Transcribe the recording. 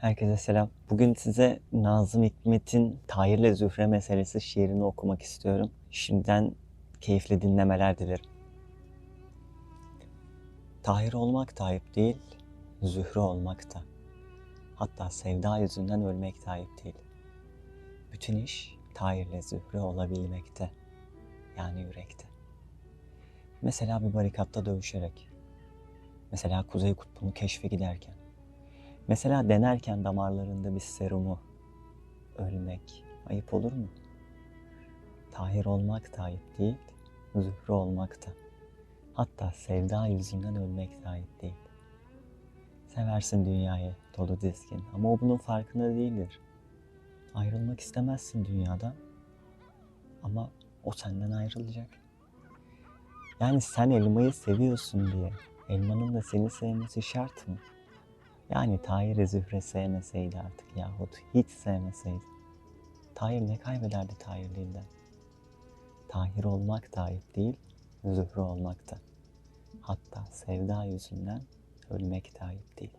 Herkese selam. Bugün size Nazım Hikmet'in Tahir'le Zühre meselesi şiirini okumak istiyorum. Şimdiden keyifli dinlemeler dilerim. Tahir olmak da ayıp değil, Zühre olmak da. Hatta sevda yüzünden ölmek de ayıp değil. Bütün iş Tahir'le Zühre olabilmekte. Yani yürekte. Mesela bir barikatta dövüşerek. Mesela Kuzey Kutbu'nu keşfe giderken. Mesela denerken damarlarında bir serumu ölmek ayıp olur mu? Tahir olmak da ayıp değil, zühre olmak da. Hatta sevda yüzünden ölmek de ayıp değil. Seversin dünyayı dolu dizgin ama o bunun farkında değildir. Ayrılmak istemezsin dünyadan ama o senden ayrılacak. Yani sen elmayı seviyorsun diye elmanın da seni sevmesi şart mı? Yani Tahir'i Zühre sevmeseydi artık yahut hiç sevmeseydi. Tahir ne kaybederdi Tahirliğinden? Tahir olmak ayıp değil, Zühre olmak da. Hatta sevda yüzünden ölmek ayıp değil.